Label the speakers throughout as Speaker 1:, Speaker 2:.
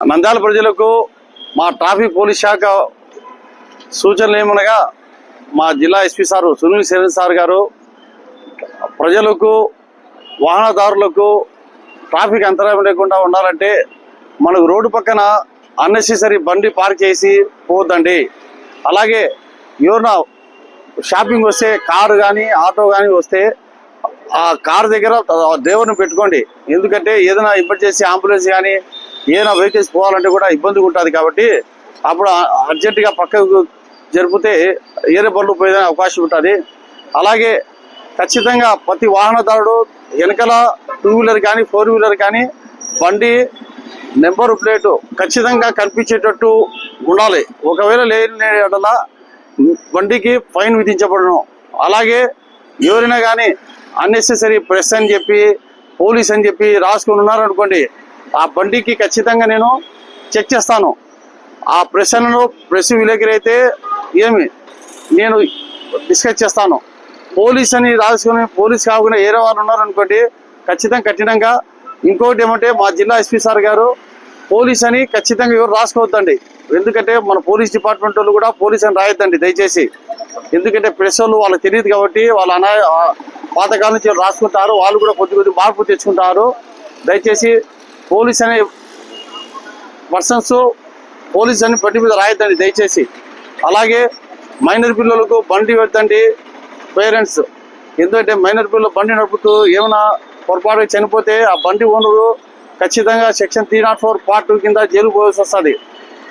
Speaker 1: నంద్యాల ప్రజలకు మా traffic police శాఖ సూచనలు ఏమనగా మా జిల్లా SP sir Sunil Sharan sir garu ప్రజలకు వాహనదారులకు ట్రాఫిక్ అంతరాయం లేకుండా ఉండాలంటే మనకు రోడ్డు పక్కన అన్నెసెసరీ బండి పార్క్ చేసి పోవద్దండి. అలాగే ఎవరైనా షాపింగ్ వస్తే కారు కానీ ఆటో కానీ వస్తే ఆ కార్ దగ్గర దేవుని పెట్టుకోండి. ఎందుకంటే ఏదైనా ఎమర్జెన్సీ అంబులెన్స్ కానీ ఏదైనా వెహికల్స్ పోవాలంటే కూడా ఇబ్బందిగా ఉంటుంది కాబట్టి అప్పుడు అర్జెంటుగా పక్కకు జరిపితే ఏరే బళ్ళు పోయే అవకాశం ఉంటుంది. అలాగే ఖచ్చితంగా ప్రతి వాహనదారుడు వెనకల టూ వీలర్ కానీ ఫోర్ వీలర్ కానీ బండి నెంబర్ ప్లేటు ఖచ్చితంగా కనిపించేటట్టు ఉండాలి. ఒకవేళ లేని బండికి ఫైన్ విధించబడను. అలాగే ఎవరైనా కానీ అన్నెసెసరీ ప్రెస్ అని చెప్పి పోలీస్ అని చెప్పి రాసుకొని ఉన్నారనుకోండి ఆ బండికి ఖచ్చితంగా నేను చెక్ చేస్తాను. ఆ ప్రశ్నను ప్రెస్ విలేకరి అయితే ఏమి నేను డిస్కస్ చేస్తాను. పోలీస్ అని రాసుకుని పోలీస్ కాకుండా ఏరే వాళ్ళు ఉన్నారనుకోండి ఖచ్చితంగా కఠినంగా. ఇంకోటి ఏమంటే మా జిల్లా ఎస్పీ సార్ గారు పోలీస్ అని ఖచ్చితంగా ఎవరు రాసుకోవద్దండి. ఎందుకంటే మన పోలీస్ డిపార్ట్మెంట్ వాళ్ళు కూడా పోలీస్ అని రాయొద్దండి దయచేసి. ఎందుకంటే ప్రెస్ వాళ్ళు వాళ్ళకి తెలియదు కాబట్టి వాళ్ళ అనా పాతకాలం నుంచి రాసుకుంటారు వాళ్ళు కూడా కొద్ది కొద్ది మార్పు తెచ్చుకుంటారు. దయచేసి పోలీస్ అనే పర్సన్స్ పోలీస్ అని పట్టి మీద రాయొద్దండి దయచేసి. అలాగే మైనర్ పిల్లలకు బండి పెట్టండి పేరెంట్స్. ఎందుకంటే మైనర్ పిల్లలు బండి నడుపుతూ ఏమైనా పొరపాటు చనిపోతే ఆ బండి ఓనరు ఖచ్చితంగా section three naught four part two కింద జైలు పోవాల్సి వస్తుంది.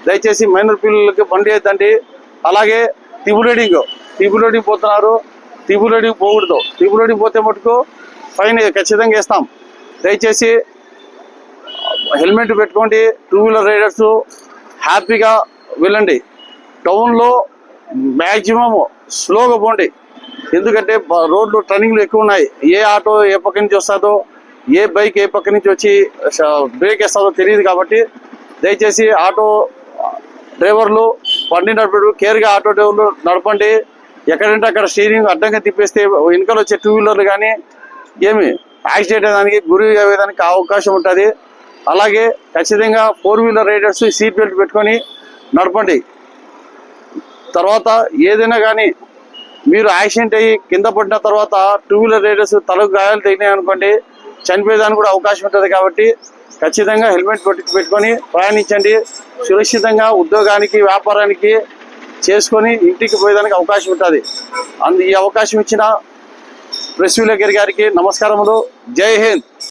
Speaker 1: దయచేసి మైనర్ పిల్లలకి బండి వేద్దండి. అలాగే టిబులేడింగ్ టిబులేడింగ్ పోతున్నారు. టిబులేడింగ్ పోకూడదు. టిబులేడింగ్ పోతే మటుకు ఫైన్ ఖచ్చితంగా వేస్తాం. దయచేసి హెల్మెట్ పెట్టుకోండి టూ వీలర్ రైడర్స్ హ్యాపీగా వెళ్ళండి. టౌన్లో మ్యాక్సిమం స్లోగా పోండి. ఎందుకంటే రోడ్లు టర్నింగ్లు ఎక్కువ ఉన్నాయి. ఏ ఆటో ఏ పక్క నుంచి వస్తుందో ఏ బైక్ ఏ పక్క నుంచి వచ్చి బ్రేక్ వేస్తుందో తెలియదు కాబట్టి దయచేసి ఆటో డ్రైవర్లు బండి నడిపేటప్పుడు కేర్గా ఆటో డ్రైవర్లు నడపండి. ఎక్కడంటే అక్కడ స్టీరింగ్ అడ్డంగా తిప్పేస్తే వెనుకలు వచ్చే టూ వీలర్లు కానీ ఏమి యాక్సిడెంట్ అయ్యేదానికి గురి అయ్యేదానికి అవకాశం ఉంటుంది. అలాగే ఖచ్చితంగా four wheeler riders seat belt పెట్టుకొని నడపండి. తర్వాత ఏదైనా కానీ మీరు యాక్సిడెంట్ అయ్యి కింద పడిన తర్వాత టూ వీలర్ రైడర్స్ తలకు గాయాలు తగినాయి అనుకోండి చనిపోయేదానికి కూడా అవకాశం ఉంటుంది కాబట్టి ఖచ్చితంగా హెల్మెట్ పెట్టి పెట్టుకొని ప్రయాణించండి. సురక్షితంగా ఉద్యోగానికి వ్యాపారానికి చేసుకొని ఇంటికి పోయేదానికి అవకాశం ఉంటుంది. అందు ఈ అవకాశం ఇచ్చిన ప్రెస్ విలేకరి గారికి నమస్కారములు. జై హింద్.